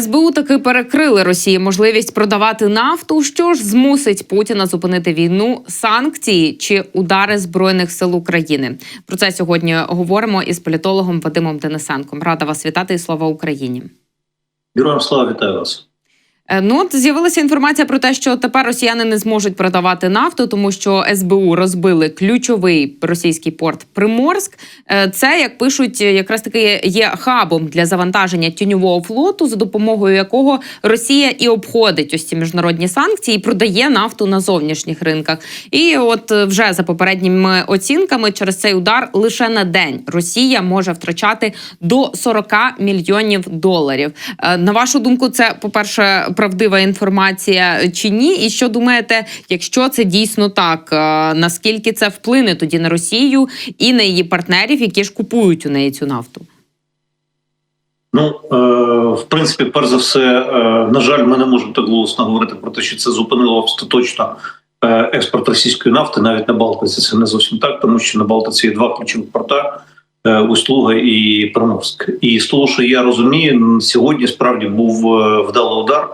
СБУ таки перекрили Росії можливість продавати нафту. Що ж змусить Путіна зупинити війну, санкції чи удари збройних сил України? Про це сьогодні говоримо із політологом Вадимом Денисенком. Рада вас вітати і слава Україні. Героям слава вітаю вас. Е, Ну, от з'явилася інформація про те, що тепер росіяни не зможуть продавати нафту, тому що СБУ розбили ключовий російський порт Приморськ. Е, Це, як пишуть, якраз таки є хабом для завантаження тіньового флоту, за допомогою якого Росія і обходить ось ці міжнародні санкції і продає нафту на зовнішніх ринках. І от е, вже за попередніми оцінками, через цей удар лише на день Росія може втрачати до 40 мільйонів доларів. На вашу думку, це по перше правдива інформація чи ні? І що думаєте, якщо це дійсно так, е, наскільки це вплине тоді на Росію і на її партнерів, які ж купують у неї цю нафту? Ну е, в принципі, перш за все, е, на жаль, ми не можемо так голосно говорити про те, що це зупинило остаточно експорт російської нафти, навіть на Балтиці. Це не зовсім так, тому що на Балтиці є два ключових порта. Устluга і Приморськ. І з того, що я розумію, сьогодні справді був вдалий удар,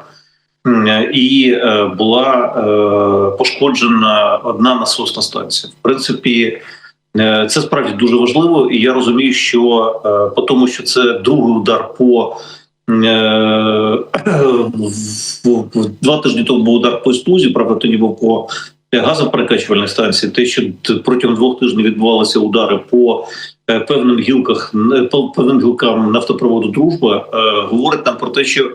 і е, була е, пошкоджена одна насосна станція. В принципі, Е, Це справді дуже важливо, і я розумію, що е, по тому, що це другий удар по е, два тижні тому був удар по Істузі, правда, тоді був по газоперекачувальній станції. Те, що протягом двох тижнів відбувалися удари по е, певним гілках, по певним гілкам нафтопроводу Дружба, е, говорить нам про те, що е,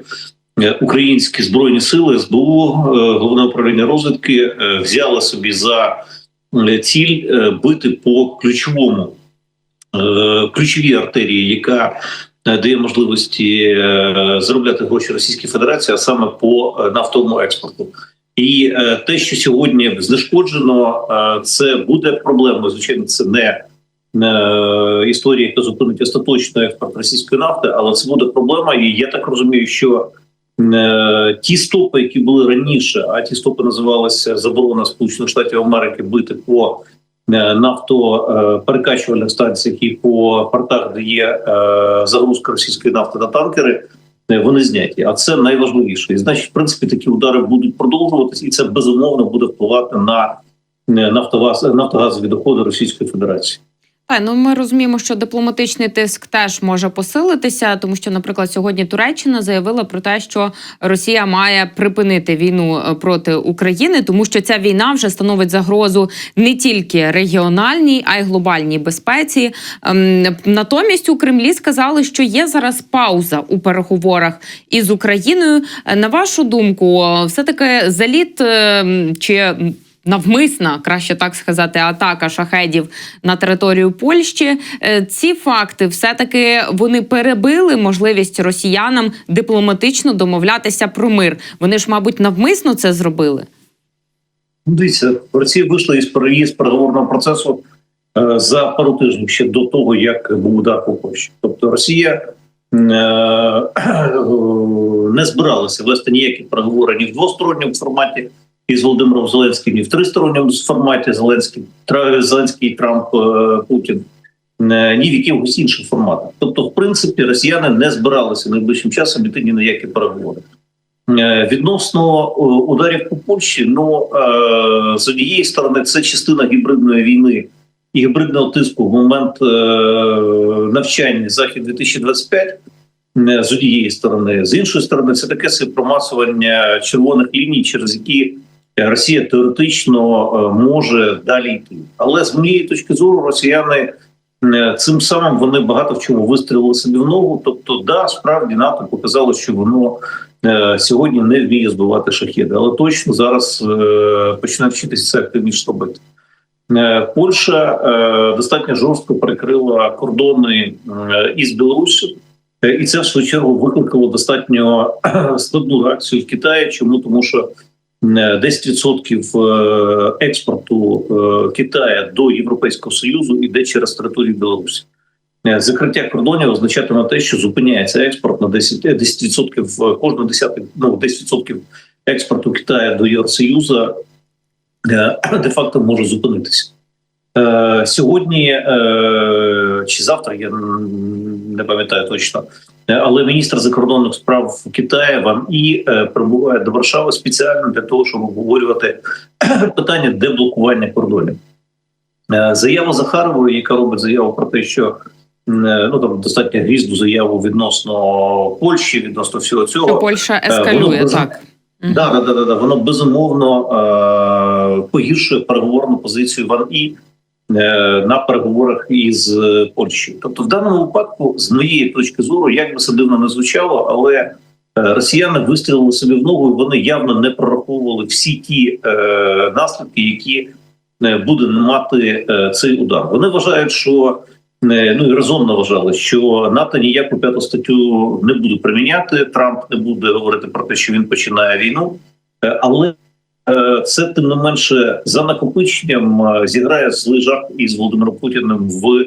українські збройні сили СБУ, е, головне управління розвідки, е, взяли собі за е, ціль е, бити по ключовому е, ключовій артерії, яка е, дає можливості е, заробляти гроші Російській Федерації, а саме по е, нафтовому експорту. І е, те, що сьогодні знешкоджено, е, це буде проблемою. Звичайно, це не е, історія, яка зупинить остаточно експорт російської нафти, але це буде проблема. І я так розумію, що е, ті стопи, які були раніше, а ті стопи називалися заборона Сполучених Штатів Америки бити по е, нафтоперекачувальних станціях і по портах, де є е, загрузка російської нафти на танкери. е, Вони зняті, а це найважливіше. І значить, в принципі, такі удари будуть продовжуватись, і це безумовно буде впливати на е, нафтогаз, нафтогазові доходи Російської Федерації. Та, ну ми розуміємо, що дипломатичний тиск теж може посилитися, тому що, наприклад, сьогодні Туреччина заявила про те, що Росія має припинити війну е, проти України, тому що ця війна вже становить загрозу не тільки регіональній, а й глобальній безпеці. Ем, Натомість у Кремлі сказали, що є зараз пауза у переговорах із Україною. Е, На вашу думку, все таки заліт е, чи навмисна, краще так сказати, атака шахедів на територію Польщі. Е, Ці факти все-таки вони перебили можливість росіянам дипломатично домовлятися про мир. Вони ж, мабуть, навмисно це зробили. Ну, Дивіться, Росія вийшла із переїзд переговорного процесу е, за пару тижнів ще до того, як був удар по Польщі. Тобто Росія е, не збиралася вести ніякі переговори ні в двосторонньому форматі із Володимиром Зеленським, ні в тристоронньому форматі Зеленський, Зеленський Трамп е, Путін. е, Ні в якихось інших форматах. Тобто, в принципі, росіяни не збиралися найближчим часом іти ні на які переговори. Е, Відносно ударів по Польщі, ну з однієї сторони, це частина гібридної війни і гібридного тиску в момент навчання захід 2025 е, з однієї сторони, з іншої сторони, це таке промасування червоних ліній, через які Росія теоретично е, може далі йти. Але з моєї точки зору, росіяни е, цим самим вони багато в чому вистрілили собі в ногу. Тобто, да, справді НАТО показало, що воно е, сьогодні не вміє збивати шахіди, але точно зараз е, почне вчитися це активніше робити. Е, Польща е, достатньо жорстко перекрила кордони е, із Білоруссю, Е, і це в свою чергу викликало достатньо складну реакцію в Китаї. Чому тому, що е, 10% е, експорту е, Китаю до Європейського союзу іде через територію Білорусі. Е, Закриття кордонів означатиме те, що зупиняється експорт на 10%, е, 10% кожна десяти, ну 10% експорту Китаю до Євросоюзу е, де-факто може зупинитися. Е, сьогодні е, чи завтра, я не пам'ятаю точно, е, але міністр закордонних справ Китаю Ван І е, прибуває до Варшави спеціально для того, щоб обговорювати питання деблокування кордонів. Е, Заява Захарової, яка робить заяву про те, що ну там достатньо грізну заяву відносно Польщі, відносно всього цього. Що Польща ескалює, дуже- так. Да, да, да, да, да. Воно безумовно е- погіршує переговорну позицію Ван І на переговорах із е, Польщею. Тобто, в даному випадку, з моєї точки зору, як би це дивно не звучало, але е, росіяни вистрілили собі в ногу, і вони явно не прораховували всі ті е- наслідки, які е, буде мати е, цей удар. Вони вважають, що е, ну і резонно вважали, що НАТО ніяку п'яту статтю не буде приміняти. Трамп не буде говорити про те, що він починає війну, Е, але е, це тим не менше за накопиченням е, зіграє злий жарт із Володимиром Путіним в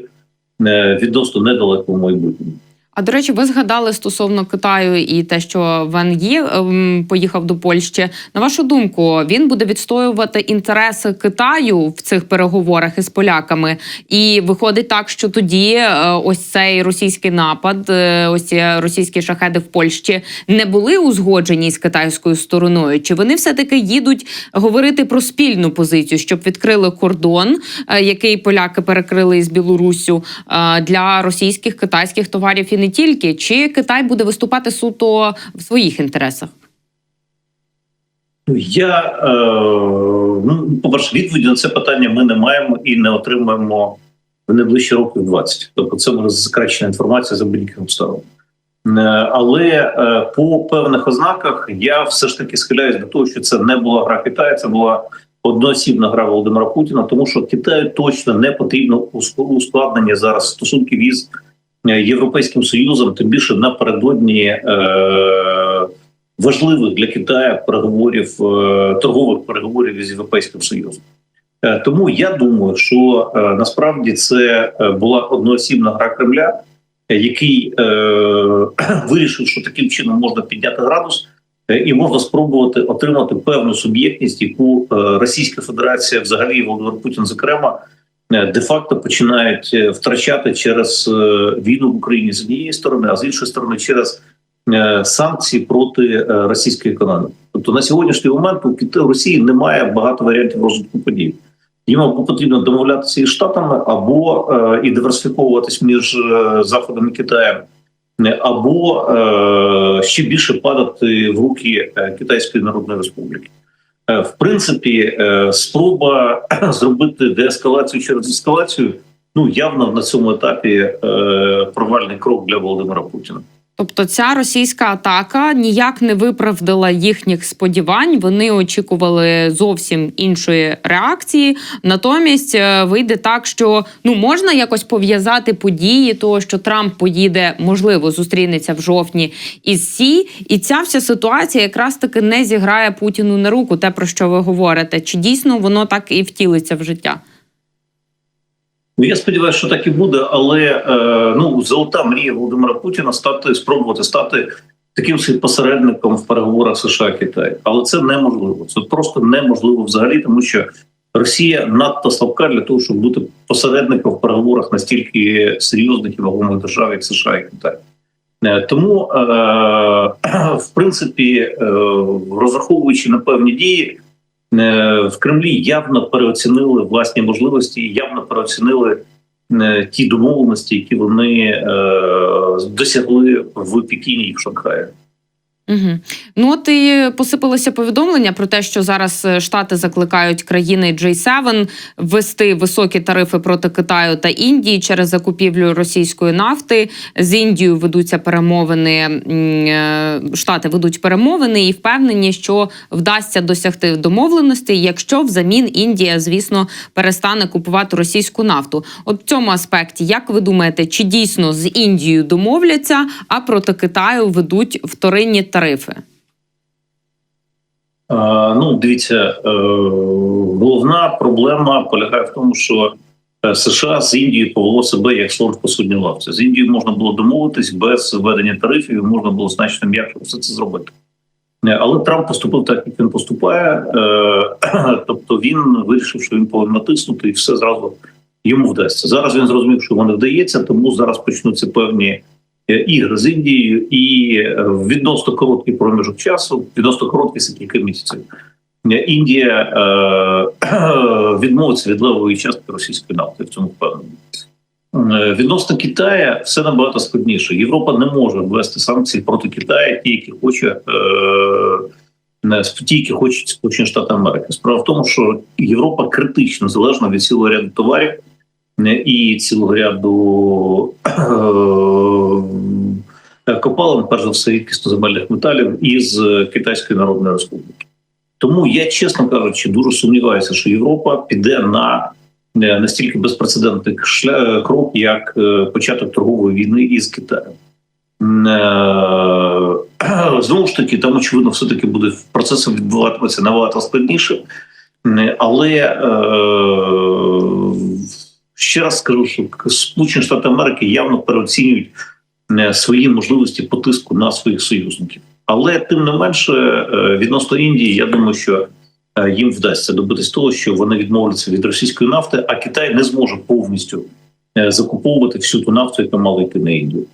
е, відносно недалекому майбутньому. А до речі, ви згадали стосовно Китаю і те, що Ван Ї ем, поїхав до Польщі. На вашу думку, він буде відстоювати інтереси Китаю в цих переговорах із поляками, і виходить так, що тоді е, ось цей російський напад, е, ось ці російські шахеди в Польщі не були узгоджені з китайською стороною. Чи вони все таки їдуть говорити про спільну позицію, щоб відкрили кордон, е, який поляки перекрили із Білоруссю е, для російських китайських товарів і не тільки, чи Китай буде виступати суто в своїх інтересах? Я е, ну, по-перше, відповіді на це питання ми не маємо і не отримаємо в найближчі років 20. Тобто, це може закрачена інформація за будь-яких обставин. Е, Але е, по певних ознаках я все ж таки схиляюсь до того, що це не була гра Китаю, це була одноосібна гра Володимира Путіна, тому що Китаю точно не потрібно уск- ускладнення зараз стосунків із Європейським Союзом, тим більше напередодні е, важливих для Китаю переговорів е, торгових переговорів із Європейським Союзом. Е, Тому я думаю, що е, насправді це е, була одноосібна гра Кремля, який е, вирішив, що таким чином можна підняти градус. е, І можна спробувати отримати певну суб'єктність, яку е, Російська Федерація, взагалі Володимир Путін, зокрема, де-факто починають е, втрачати через е, війну в Україні з однієї сторони, а з іншої сторони, через е, санкції проти е, російської економіки. Тобто на сьогоднішній момент у Росії немає багато варіантів розвитку подій. Їм або потрібно домовлятися із штатами, або е, і диверсифіковуватись між е, заходом і Китаєм, е, або е, ще більше падати в руки е, Китайської Народної Республіки. Е, В принципі, е, спроба зробити деескалацію через ескалацію ну явно на цьому етапі е, провальний крок для Володимира Путіна. Тобто ця російська атака ніяк не виправдала їхніх сподівань. Вони очікували зовсім іншої реакції. Натомість е, вийде так, що ну можна якось пов'язати події, того що Трамп поїде, можливо, зустрінеться в жовтні із Сі, і ця вся ситуація якраз таки не зіграє Путіну на руку. Те про що ви говорите, чи дійсно воно так і втілиться в життя? Ну, я сподіваюся, що так і буде, але е, ну золота мрія Володимира Путіна стати спробувати стати таким посередником в переговорах США Китай. Але це неможливо. Це просто неможливо взагалі, тому що Росія надто слабка для того, щоб бути посередником в переговорах настільки серйозних і вагомих держав, як США і Китай. Е, Тому, е, в принципі, розраховуючи на певні дії, в Кремлі явно переоцінили власні можливості, явно переоцінили е, ті домовленості, які вони е, досягли в Пекіні і в Шанхаї. Угу. Ну от і посипалося повідомлення про те, що зараз е, штати закликають країни G7 ввести високі тарифи проти Китаю та Індії через закупівлю російської нафти. З Індією ведуться перемовини. е, Штати ведуть перемовини і впевнені, що вдасться досягти домовленості, якщо взамін Індія, звісно, перестане купувати російську нафту. От в цьому аспекті, як ви думаєте, чи дійсно з Індією домовляться, а проти Китаю ведуть вторинні тарифи? Е, Ну, дивіться, е, головна проблема полягає в тому, що е, США з Індією повело себе як слон в посудній лавці. З Індією можна було домовитись без введення тарифів, і можна було значно м'якше все це зробити. Е, Але Трамп поступив так, як він поступає. Тобто він вирішив, що він повинен натиснути і все зразу йому вдасться. Зараз він зрозумів, що йому не вдається, тому зараз почнуться певні ігри з Індією і е, відносно короткий проміжок часу, відносно короткий це кілька місяців. Індія е, відмовиться від левої частки російської нафти в цьому впевнений. Е, Відносно Китаю все набагато складніше. Європа не може ввести санкції проти Китаю, ті, які хоче е, не ті, які хочуть Сполучені Штати Америки. Справа в тому, що Європа критично залежна від цілого ряду товарів і цілого ряду е, копалин, перш за все, рідкісноземельних металів із Китайської Народної Республіки. Тому я, чесно кажучи, дуже сумніваюся, що Європа піде на е, настільки безпрецедентний крок, як е, початок торгової війни із Китаєм. Е, Знову ж таки, там очевидно, все таки буде процес відбуватиметься набагато складніше, Е, але е, ще раз скажу, що Сполучені Штати Америки явно переоцінюють е, свої можливості по тиску на своїх союзників. Але тим не менше, е, відносно Індії, я думаю, що е, їм вдасться добитись того, що вони відмовляться від російської нафти, а Китай не зможе повністю закуповувати всю ту нафту, яка мала йти на Індію.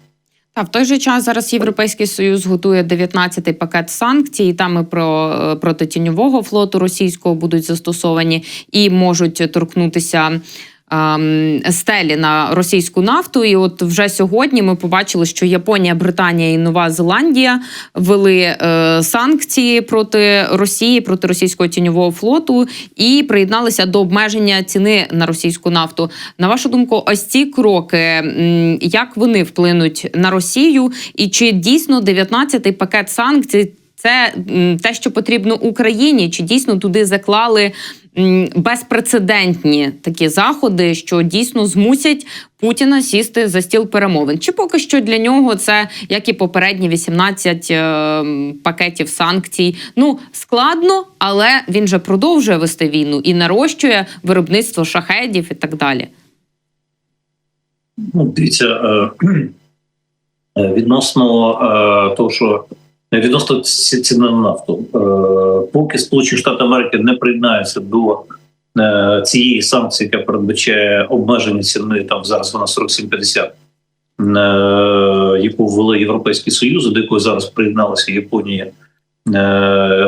Та в той же час зараз Європейський Союз готує 19-й пакет санкцій. і Там і про проти тіньового флоту російського будуть застосовані і можуть торкнутися. Ем, Стелі на російську нафту, і от вже сьогодні ми побачили, що Японія, Британія і Нова Зеландія ввели е, санкції проти Росії, проти російського тіньового флоту і приєдналися до обмеження ціни на російську нафту. На вашу думку, ось ці кроки, як вони вплинуть на Росію, і чи дійсно 19-й пакет санкцій це те, що потрібно Україні, чи дійсно туди заклали безпрецедентні такі заходи, що дійсно змусять Путіна сісти за стіл перемовин? Чи поки що для нього це як і попередні 18 е, пакетів санкцій? Ну складно, але він же продовжує вести війну і нарощує виробництво шахедів і так далі. Ну, дивіться, е, е, відносно того, що відносно ці- ціни на нафту, е, поки Сполучені Штати Америки не приєднаються до е, цієї санкції, яка передбачає обмеження ціни, там зараз вона 47,50, е, яку ввели Європейський Союз, до якої зараз приєдналася Японія.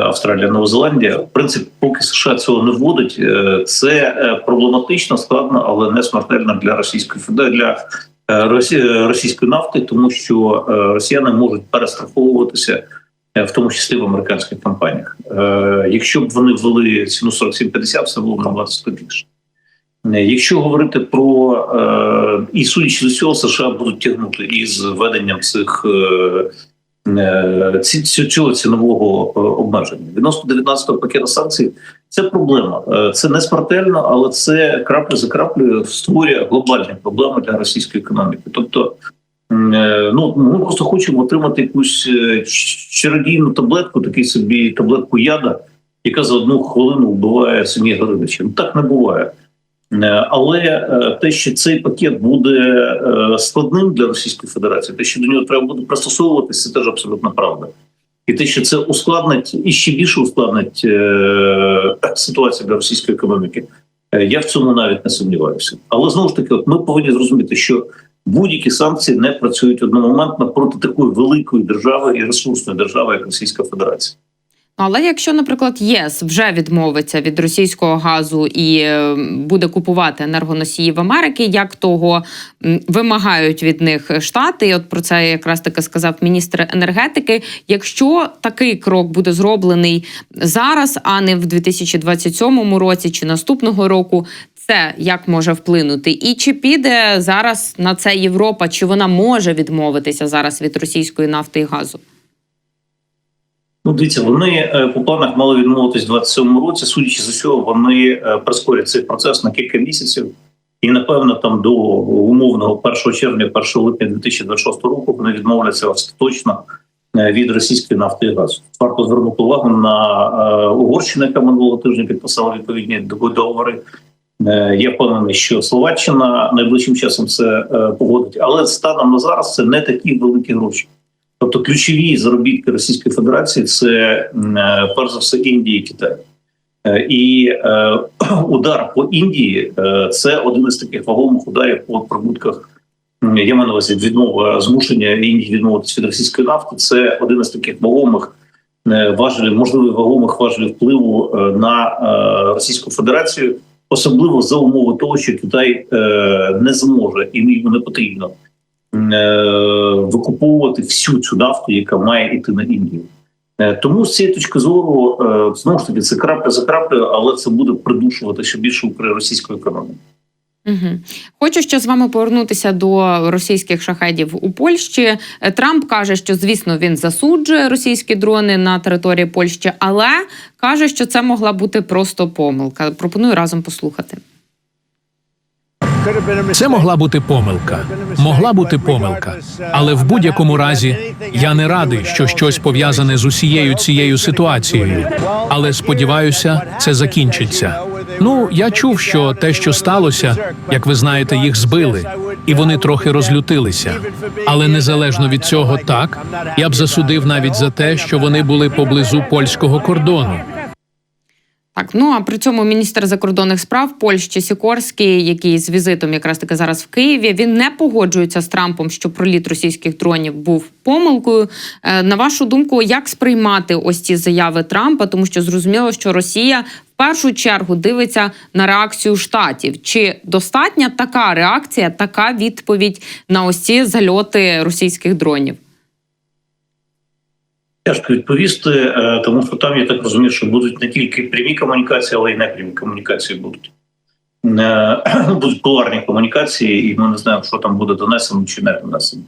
Австралія, Нова Зеландія, в принципі, поки США цього не вводить, це проблематично, складно, але не смертельно для Російської Федерації для російської нафти, тому що е, росіяни можуть перестраховуватися, е, в тому числі в американських компаніях. Е, Якщо б вони ввели ціну 47,50, все було б набагато складніше. Е, Якщо говорити про е, і судячи з цього, США будуть тягнути із введенням цих е, е, цього цінового е, обмеження відносно 19-го пакету санкцій. Це проблема. Е, Це не смертельно, але це крапля за краплею створює глобальні проблеми для російської економіки. Тобто, е, ну ми просто хочемо отримати якусь е, чародійну таблетку, такий собі таблетку яда, яка за одну хвилину вбиває самі Городичі. Ну так не буває. Е, Але е, те, що цей пакет буде е, складним для Російської Федерації, те, що до нього треба буде пристосовуватися, це теж абсолютно правда. І те, що це ускладнить і ще більше ускладнить ситуацію для російської економіки, я в цьому навіть не сумніваюся. Але знову ж таки, от ми повинні зрозуміти, що будь-які санкції не працюють одномоментно проти такої великої держави і ресурсної держави, як Російська Федерація. Але якщо, наприклад, ЄС вже відмовиться від російського газу і е, буде купувати енергоносіїв Америки, як того вимагають від них штати, і от про це якраз таки сказав міністр енергетики. Якщо такий крок буде зроблений зараз, а не в 2027 році чи наступного року. Це як може вплинути, і чи піде зараз на це Європа? Чи вона може відмовитися зараз від російської нафти і газу? Ну, дивіться, вони е, по планах мали відмовитись в 27-му році. Судячи з усього, вони е, прискорять цей процес на кілька місяців. І напевно, там до умовного 1 червня, 1 липня 2026 року вони відмовляться остаточно е, від російської нафти і газу. Варто звернути увагу на Угорщину, яка минулого тижня підписала відповідні договори. Я впевнений, що Словаччина найближчим часом це погодить, але станом на зараз це не такі великі гроші. Тобто ключові заробітки Російської Федерації це е, перш за все Індія і Китай. Е, І е, удар по Індії це один із таких вагомих ударів по прибутках. Я маю на увазі відмова змушення Індії відмовитися від російської нафти. Це один із таких вагомих важелів, можливо, вагомих важелів впливу на Російську Федерацію, особливо за умови того, що Китай не зможе і йому не потрібно викуповувати всю цю нафту, яка має йти на Індію. Е, Тому з цієї точки зору е, знову ж таки це крапля за краплею, але це буде придушувати ще більше російську економіку. Угу. Хочу ще з вами повернутися до російських шахедів у Польщі. Е, Трамп каже, що звісно він засуджує російські дрони на території Польщі, але каже, що це могла бути просто помилка. Пропоную разом послухати. Це могла бути помилка. Могла бути помилка. Але в будь-якому разі я не радий, що щось пов'язане з усією цією ситуацією. Але сподіваюся, це закінчиться. Ну, я чув, що те, що сталося, як ви знаєте, їх збили, і вони трохи розлютилися. Але незалежно від цього, так я б засудив навіть за те, що вони були поблизу польського кордону. Так, ну а при цьому міністр закордонних справ Польщі Сікорський, який з візитом якраз таки зараз в Києві, він не погоджується з Трампом, що проліт російських дронів був помилкою. Е, На вашу думку, як сприймати ось ці заяви Трампа? Тому що зрозуміло, що Росія в першу чергу дивиться на реакцію штатів. Чи достатня така реакція, така відповідь на ось ці зальоти російських дронів? Тяжко відповісти, е, тому що там я так розумію, що будуть не тільки прямі комунікації, але й непрямі комунікації будуть. Е, Будуть кулуарні комунікації, і ми не знаємо, що там буде донесено чи не донесено.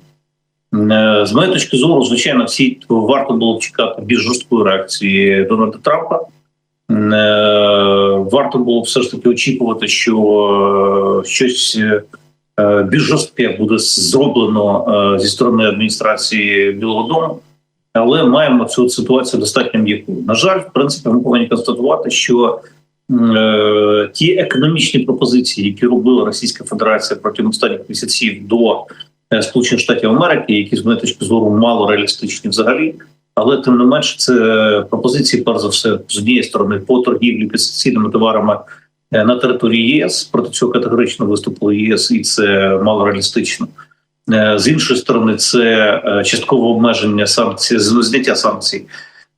Е, З моєї точки зору, звичайно, всі варто було б чекати більш жорсткої реакції Дональда Трампа. Варто було б все ж таки очікувати, що щось більш жорстке буде зроблено зі сторони адміністрації Білого Дому. Але маємо цю ситуацію достатньо м'яку. На жаль, в принципі, ми повинні констатувати, що е, ті економічні пропозиції, які робила Російська Федерація протягом останніх місяців до е, Сполучених Штатів Америки, які з моєї точки зору мало реалістичні взагалі, але тим не менш, це пропозиції, перш за все, з однієї сторони по торгівлі пестицидними товарами е, на території ЄС. Проти цього категорично виступило ЄС, і це мало реалістично. Е, З іншої сторони, це е, часткове обмеження санкцій, зняття санкцій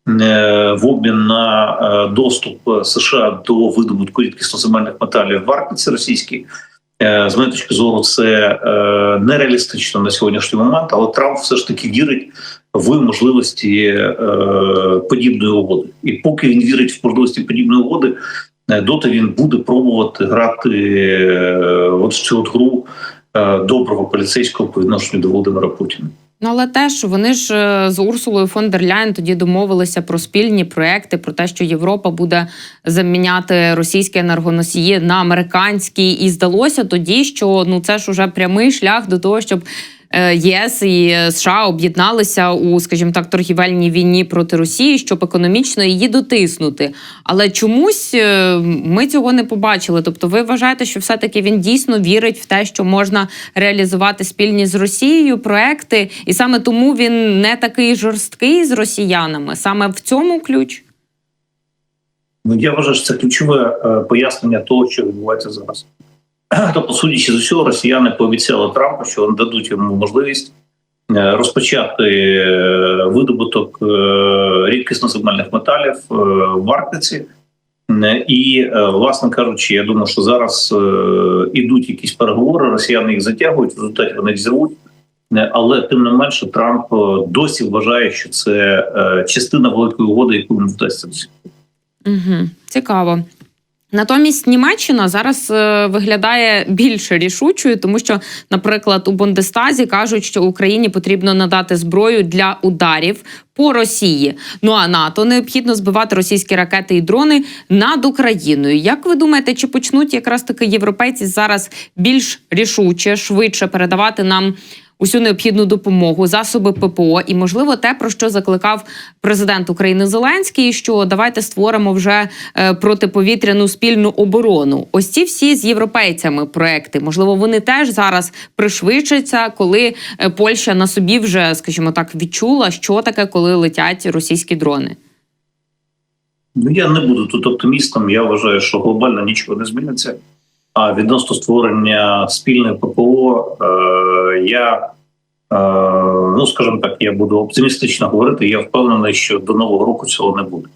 е, в обмін на доступ США до видобутку рідкісноземельних металів в Арктиці російській. З моєї точки зору, це нереалістично на сьогоднішній момент, але Трамп все ж таки вірить в можливості подібної угоди. І поки він вірить в можливості подібної угоди, доти він буде пробувати грати от цю от гру доброго поліцейського по відношенню до Володимира Путіна. Ну але теж вони ж е, з Урсулою фон дер Ляйн тоді домовилися про спільні проекти, про те, що Європа буде заміняти російські енергоносії на американські, і здалося тоді, що ну це ж уже прямий шлях до того, щоб. Е, ЄС і США об'єдналися у, скажімо так, торгівельній війні проти Росії, щоб економічно її дотиснути. Але чомусь е, ми цього не побачили. Тобто, ви вважаєте, що все-таки він дійсно вірить в те, що можна реалізувати спільні з Росією проекти, і саме тому він не такий жорсткий з росіянами. Саме в цьому ключ. Ну я вважаю, що це ключове е, пояснення того, що відбувається зараз. Тобто, судячи з усього, росіяни пообіцяли Трампу, що вони дадуть йому можливість е, розпочати е, видобуток е, рідкісноземельних металів в Арктиці. І, власне кажучи, я думаю, що зараз ідуть якісь переговори, росіяни їх затягують, в результаті вони їх зірвуть. Але тим не менше, Трамп досі вважає, що це частина великої угоди, яку йому вдасться. Угу. Цікаво. Натомість Німеччина зараз е, виглядає більш рішучою, тому що, наприклад, у Бундестазі кажуть, що Україні потрібно надати зброю для ударів по Росії. Ну а НАТО необхідно збивати російські ракети і дрони над Україною. Як ви думаєте, чи почнуть якраз таки європейці зараз більш рішуче, швидше передавати нам? Усю необхідну допомогу, засоби ППО і, можливо, те, про що закликав президент України Зеленський, що давайте створимо вже е, протиповітряну спільну оборону. Ось ці всі з європейцями проекти. Можливо, вони теж зараз пришвидшаться, коли е, Польща на собі вже, скажімо так, відчула, що таке, коли летять російські дрони. Ну я не буду тут оптимістом. Я вважаю, що глобально нічого не зміниться. А відносно створення спільної ППО, е, я е, ну скажімо так, я буду оптимістично говорити. Я впевнений, що до нового року цього не буде.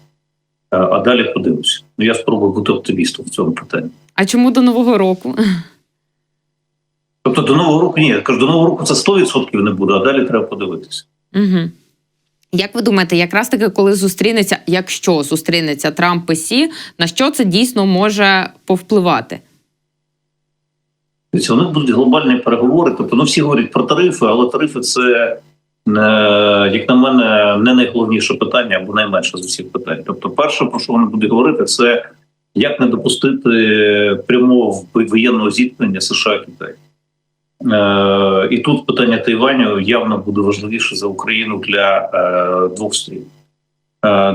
Е, а далі подивимося. Ну я спробую бути оптимістом в цьому питанні. А чому до нового року? Тобто до нового року ні, я кажу, до нового року це 100% не буде, а далі треба подивитися. Угу. Як ви думаєте, якраз таки, коли зустрінеться, якщо зустрінеться Трамп і Сі, на що це дійсно може повпливати? У них будуть глобальні переговори. Тобто, ну всі говорять про тарифи, але тарифи це, е, як на мене, не найголовніше питання або найменше з усіх питань. Тобто, перше, про що вони будуть говорити, це як не допустити прямого воєнного зіткнення США Китай. Е, і тут питання Тайваню явно буде важливіше за Україну для е, двох сторін.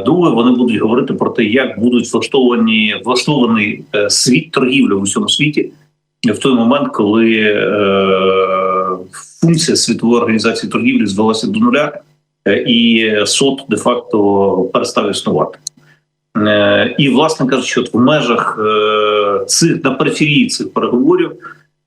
Друге, вони будуть говорити про те, як будуть влаштовані влаштований світ торгівлі в усьому світі в той момент, коли е, функція світової організації торгівлі звелася до нуля, е, і СОТ де-факто перестав існувати. Е, і, власне кажучи, от в межах е, цих на периферії цих переговорів.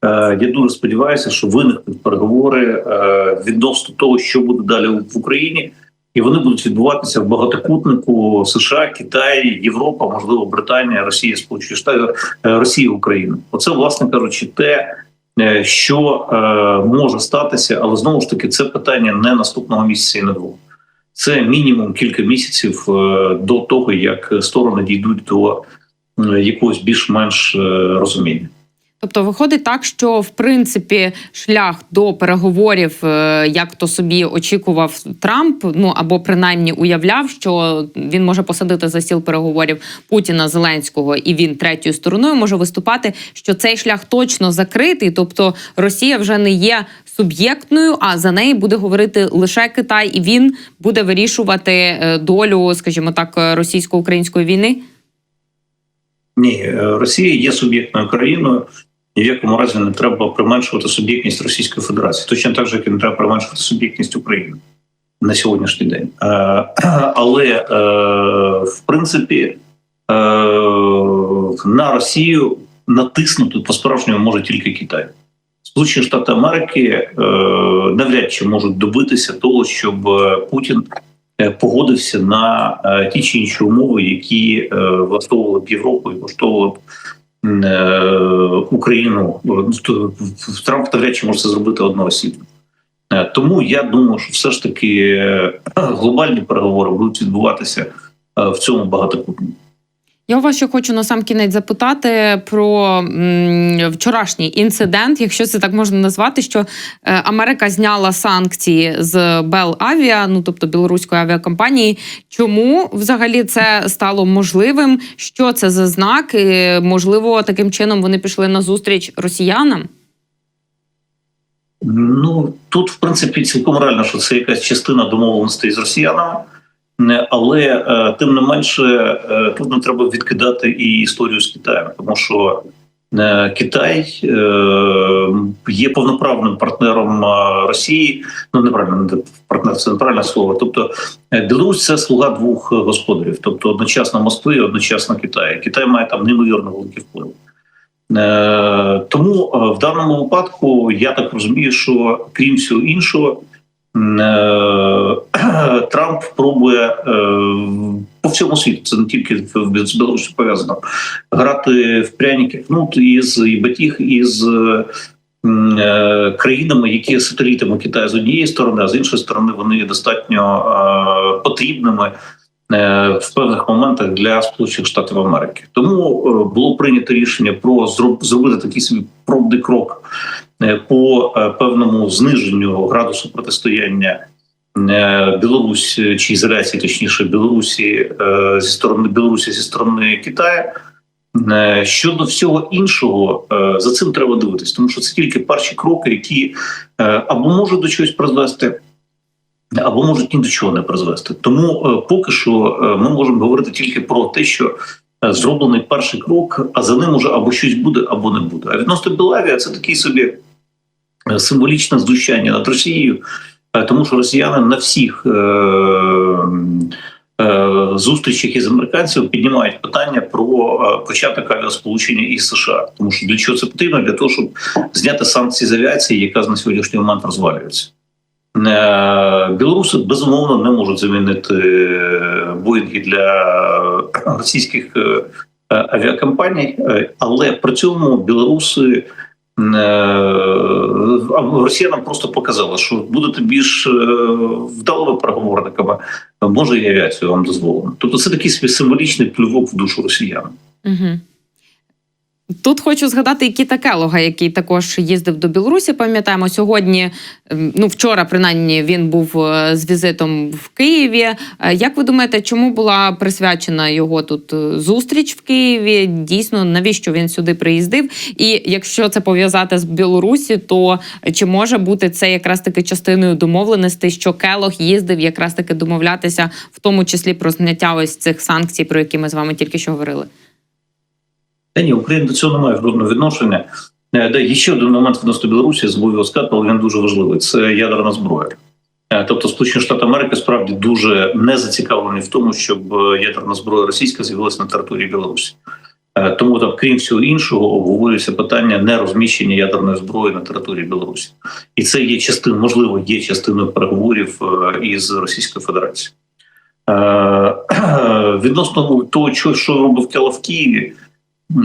е, Я дуже сподіваюся, що виникнуть переговори е, відносно того, що буде далі в Україні, і вони будуть відбуватися в багатокутнику США, Китай, Європа, можливо, Британія, Росія, Сполучені Штати, е, Росія, Україна. Оце, власне кажучи, те, е, що е, може статися, але знову ж таки, це питання не наступного місяця і не двох. Це мінімум кілька місяців е, до того, як сторони дійдуть до е, якогось більш-менш е, розуміння. Тобто виходить так, що в принципі шлях до переговорів, е, як то собі очікував Трамп, ну або принаймні уявляв, що він може посадити за стіл переговорів Путіна Зеленського, і він третьою стороною може виступати. Що цей шлях точно закритий, тобто Росія вже не є суб'єктною, а за неї буде говорити лише Китай, і він буде вирішувати е, долю, скажімо так, російсько-української війни. Ні, е, Росія є суб'єктною країною. Ні в якому разі не треба применшувати суб'єктність Російської Федерації, точно так же, як і не треба применшувати суб'єктність України на сьогоднішній день. Е, Але е, в принципі е, на Росію натиснути по-справжньому може тільки Китай. Сполучені Штати Америки навряд чи можуть добитися того, щоб Путін погодився на ті чи інші умови, які влаштовували б Європу і влаштовували б Україну. Ну, то Трамп навряд чи може це зробити одноосібно. Е, Тому я думаю, що все ж таки е, глобальні переговори будуть відбуватися е, в цьому багатокутнику. Я вас ще хочу на сам кінець запитати про м, вчорашній інцидент, якщо це так можна назвати, що е, Америка зняла санкції з Бел Авіа, ну тобто білоруської авіакомпанії. Чому взагалі це стало можливим? Що це за знак? І, можливо, таким чином вони пішли на зустріч росіянам? Ну тут, в принципі, цілком реально, що це якась частина домовленостей з росіянами, але е, тим не менше, е, тут не треба відкидати і історію з Китаєм, тому що е, Китай є повноправним партнером Росії. Ну неправильно не партнер це неправильне слово. Тобто Білорусь це слуга двох господарів, тобто одночасно Москви, і одночасно Китаю. Китай має там неймовірно великий вплив. Тому в даному випадку я так розумію, що крім всього іншого, Трамп пробує е, по всьому світу, це не тільки в- Білорусі пов'язано, грати в пряники ну, із і батіг із е, країнами, які є сателітами Китаю з однієї сторони, а з іншої сторони вони є достатньо е, потрібними е, в певних моментах для Сполучених Штатів Америки. Тому е, було прийнято рішення про зроб- зробити такий собі пробний крок е, по е, певному зниженню градусу протистояння. е, Білорусь е, чи ізоляції, точніше Білорусі е, зі сторони Білорусі зі сторони Китаю. Е, Щодо всього іншого, е, за цим треба дивитись, тому що це тільки перші кроки, які е, або можуть до чогось призвести, або можуть ні до чого не призвести. Тому е, поки що е, ми можемо говорити тільки про те, що е, зроблений перший крок, а за ним уже або щось буде, або не буде. А відносно Білавія, це такий собі е, символічне знущання над Росією, е, тому що росіяни на всіх. е, е, зустрічах із американців піднімають питання про е, початок авіасполучення із США. Тому що для чого це потрібно? Для того, щоб зняти санкції з авіації, яка на сьогоднішній момент розвалюється. Е, Білоруси безумовно не можуть замінити е, боїнги для російських е, е, авіакомпаній, е, але при цьому білоруси е, нам росіянам просто показала, що будете більш е, вдалими переговорниками, може і авіацію вам дозволено. Тобто це такий символічний плювок в душу росіян. Угу. Тут хочу згадати Кіта Келога, який також їздив до Білорусі. Пам'ятаємо, сьогодні, ем, ну вчора, принаймні, він був е, з візитом в Києві. Е, Як ви думаєте, чому була присвячена його тут е, зустріч в Києві? Дійсно, навіщо він сюди приїздив? І якщо це пов'язати з Білорусі, то чи може бути це якраз таки частиною домовленостей, що Келог їздив якраз таки домовлятися, в тому числі про зняття ось цих санкцій, про які ми з вами тільки що говорили? Та ні, Україна до цього не має жодного відношення. Е, є ще один момент відносно Білорусі, забув сказати, але він дуже важливий. Це ядерна зброя. Е, Тобто Сполучені Штати Америки справді дуже не зацікавлені в тому, щоб е, ядерна зброя російська з'явилася на території Білорусі. Е, Тому там, крім всього іншого, обговорюється питання нерозміщення ядерної зброї на території Білорусі, і це є частиною, можливо, є частиною переговорів із Російською Федерацією. Відносно того, що робив Кела в Києві,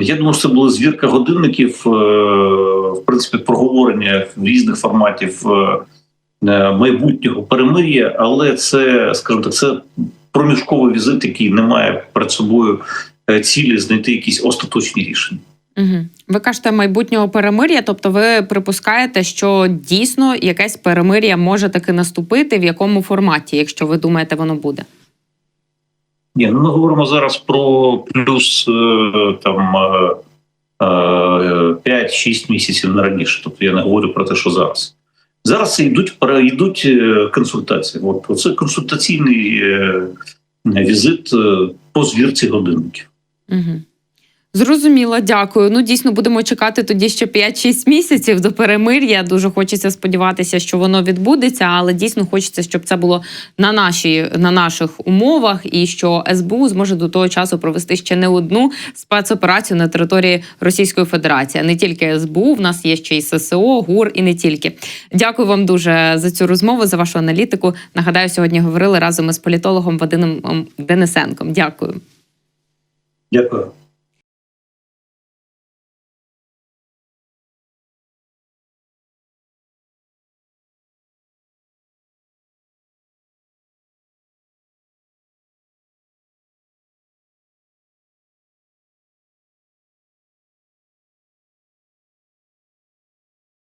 я думаю, що це була звірка годинників, е, в принципі, проговорення різних форматів е, е, майбутнього перемир'я, але це, скажімо так, це проміжковий візит, який не має перед собою цілі знайти якісь остаточні рішення. Угу. Ви кажете майбутнього перемир'я, тобто ви припускаєте, що дійсно якесь перемир'я може таки наступити, в якому форматі, якщо ви думаєте, воно буде? Ні, ну ми говоримо зараз про плюс е, там е, е, 5-6 місяців не раніше. Тобто я не говорю про те, що зараз. Зараз йдуть йдуть е, консультації. От це консультаційний е, візит е, по звірці годинників. Угу. Зрозуміло, дякую. Ну дійсно будемо чекати тоді ще 5-6 місяців до перемир'я. Дуже хочеться сподіватися, що воно відбудеться, але дійсно хочеться, щоб це було на наші на наших умовах, і що СБУ зможе до того часу провести ще не одну спецоперацію на території Російської Федерації. Не тільки СБУ, в нас є ще й ССО, ГУР і не тільки. Дякую вам дуже за цю розмову, за вашу аналітику. Нагадаю, сьогодні говорили разом із політологом Вадимом Денисенком. Дякую. Дякую.